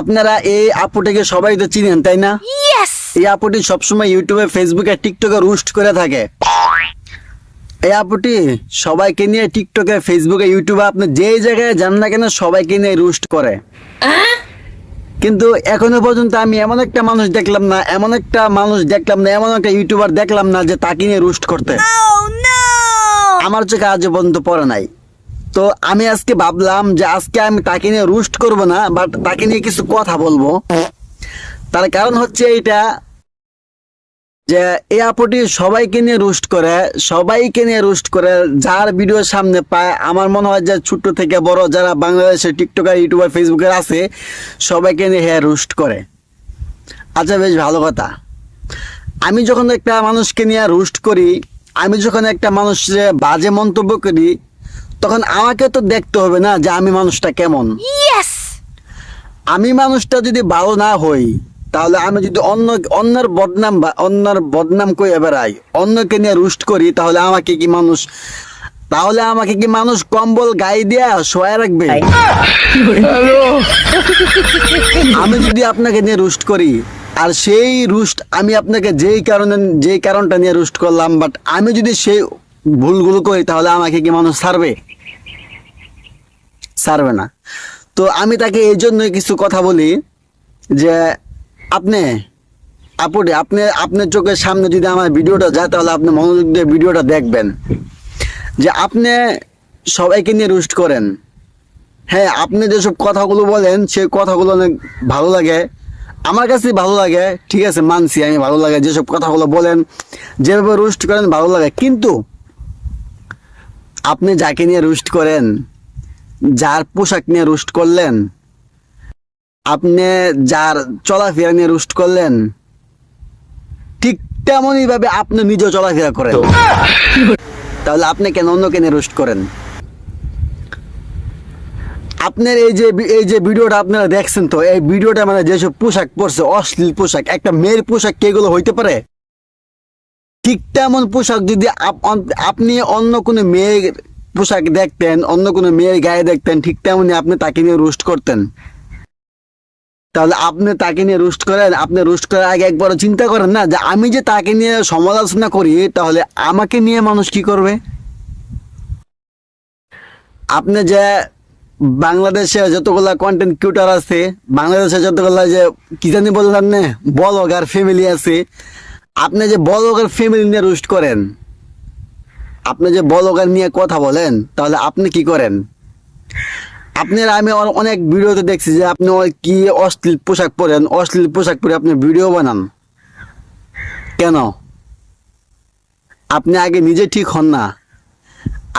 আপনারা এই আপুটিকে সবাই তো চিনেন তাই না? এই আপুটি সবসময় ইউটিউবে ফেসবুকে টিকটকে রুস্ট করে থাকে। এই আপুটি সবাইকে নিয়ে টিকটকে ফেসবুকে ইউটিউবে আপনি যেই জায়গায় যান না কেন সবাইকে নিয়ে রুস্ট করে। কিন্তু এখনও পর্যন্ত আমি এমন একটা মানুষ দেখলাম না এমন একটা মানুষ দেখলাম না এমন একটা ইউটিউবার দেখলাম না যে তাকে নিয়ে রুস্ট করতে। Oh আমার চোখে আজ পর্যন্ত পড়ে নাই। তো আমি আজকে ভাবলাম যে আজকে আমি তাকে নিয়ে রুস্ট করব না বাট তাকে নিয়ে কিছু কথা বলব। তার কারণ হচ্ছে এইটা যে এই আপুটি সবাইকে নিয়ে রুস্ট করে, সবাইকে নিয়ে রুস্ট করে যার ভিডিও সামনে পায়, আমার মনে হয় যে ছোট্ট থেকে বড় যারা বাংলাদেশের টিকটকার, ইউটিউবার, ফেসবুকের আছে, সবাইকে নিয়ে হ্যাঁ রুস্ট করে। আচ্ছা বেশ ভালো কথা। আমি যখন একটা মানুষকে নিয়ে রুস্ট করি, আমি যখন একটা মানুষের বাজে মন্তব্য করি তখন আমাকে তো দেখতে হবে না যে আমি মানুষটা কেমন! আমি মানুষটা যদি ভালো না হই তাহলে আমি যদি অন্য অন্যের বদনাম বা অন্যের বদনাম করে বেড়াই অন্যকে নিয়ে রুস্ট করি তাহলে আমাকে কি মানুষ তাহলে আমাকে কি মানুষ কম্বল গায়ে দিয়া শোয়া রাখবে? আমি যদি আপনাকে নিয়ে রুস্ট করি আর সেই রুস্ট আমি আপনাকে যেই কারণে যেই কারণটা নিয়ে রুস্ট করলাম বাট আমি যদি সেই ভুলগুলো করি তাহলে আমাকে কি মানুষ ছাড়বে? ছাড়বে না। তো আমি তাকে এই জন্য কিছু কথা বলি যে, আপনি আপুটি আপনি আপনার চোখের সামনে যদি আমার ভিডিওটা যায়, তাহলে আপনি মনোযোগ দিয়ে ভিডিওটা দেখবেন। যে আপনি সবাইকে নিয়ে রুস্ট করেন। হ্যাঁ আপনি যেসব কথাগুলো বলেন সেই কথাগুলো অনেক ভালো লাগে। আমার কাছে ভালো লাগে, ঠিক আছে, মানছি আমি, ভালো লাগে যেসব কথাগুলো বলেন, যেভাবে রুস্ট করেন, ভালো লাগে। কিন্তু আপনি যাকে নিয়ে রুস্ট করেন যার পোশাক নিয়ে রুস্ট করলেন, আপনি যার চলাফেরা নিয়ে রুস্ট করলেন, ঠিক তেমনই ভাবে আপনি নিজেও চলাফেরা করেন। তাহলে আপনি কেন অন্যকে নিয়ে রুস্ট করেন? আপনার এই যে এই যে ভিডিওটা আপনারা দেখছেন তো, এই ভিডিওটা মানে যেসব পোশাক পরছে, অশ্লীল পোশাক, একটা মেয়ের পোশাক কি এগুলো হইতে পারে? ঠিক তেমন পোশাক যদি আপ- আপনি অন্য কোনো মেয়ের পোশাক দেখতেন, অন্য কোনো মেয়ের গায়ে দেখতেন, ঠিক তেমনি আপনি তাকে নিয়ে রোস্ট করতেন। তাহলে আপনি তাকে নিয়ে রুস্ট করেন, আপনি রোস্ট করার আগে একবার চিন্তা করেন না যে আমি যে তাকে নিয়ে সমালোচনা করি, তাহলে আমাকে নিয়ে মানুষ কি করবে? আপনি যে বাংলাদেশে যতগুলা কন্টেন্ট কিউটার আছে, বাংলাদেশে যতগুলা যে, কি জানি বললাম না বলগার ফ্যামিলি আছে, আপনি যে বলগার ফ্যামিলি নিয়ে রুস্ট করেন আপনি যে বলগার নিয়ে কথা বলেন, তাহলে আপনি কি করেন? আপনার আমি অনেক ভিডিওতে দেখছি যে আপনি কি অশ্লীল পোশাক পরেন, অশ্লীল পোশাক পরে আপনি ভিডিও বানান। কেন? আপনি আগে নিজে ঠিক হন না।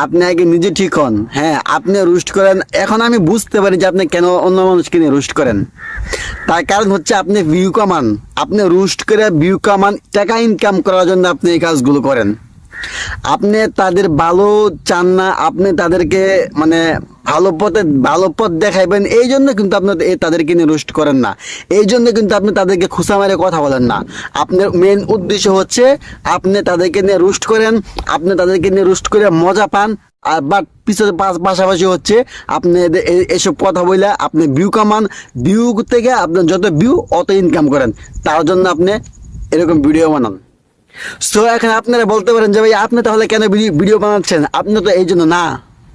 আপনি আগে নিজে ঠিক হন। হ্যাঁ আপনি রুস্ট করেন। এখন আমি বুঝতে পারি যে আপনি কেন অন্য মানুষকে নিয়ে রুস্ট করেন। তার কারণ হচ্ছে আপনি ভিউ কামান। আপনি রুস্ট করে ভিউ কামান, টাকা ইনকাম করার জন্য আপনি এই কাজগুলো করেন। আপনি তাদের ভালো চান না, আপনি তাদেরকে মানে ভালো পথে, ভালো পথ দেখাইবেন, এই জন্য কিন্তু আপনি তাদেরকে নিয়ে রোস্ট করেন না। এই জন্য কিন্তু আপনি তাদেরকে খুশা মেরে কথা বলেন না। আপনার মেন উদ্দেশ্য হচ্ছে আপনি তাদেরকে নিয়ে রোস্ট করেন, আপনি তাদেরকে নিয়ে রোস্ট করে মজা পান, আর বাট পিছনে পাশ- পাশাপাশি হচ্ছে আপনি এসব কথা বলে আপনি ভিউ কামান। ভিউ থেকে আপনার যত ভিউ অত ইনকাম করেন। তার জন্য আপনি এরকম ভিডিও বানান। সো এখন আপনারা বলতে পারেন যে, ভাই, আপনি তাহলে কেন ভিডিও বানাচ্ছেন? আপনি তো এই জন্য না।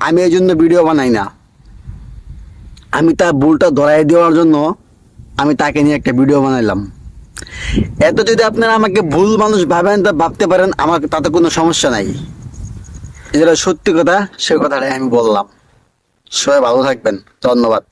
আমি এই জন্য ভিডিও বানাই না। আমি তার ভুলটা ধরাই দেওয়ার জন্য আমি তাকে নিয়ে একটা ভিডিও বানাইলাম। এত যদি আপনারা আমাকে ভুল মানুষ ভাবেন তা ভাবতে পারেন, আমার তাতে কোনো সমস্যা নাই। যেটা সত্যি কথা, সে কথাটাই আমি বললাম। সবাই ভালো থাকবেন। ধন্যবাদ।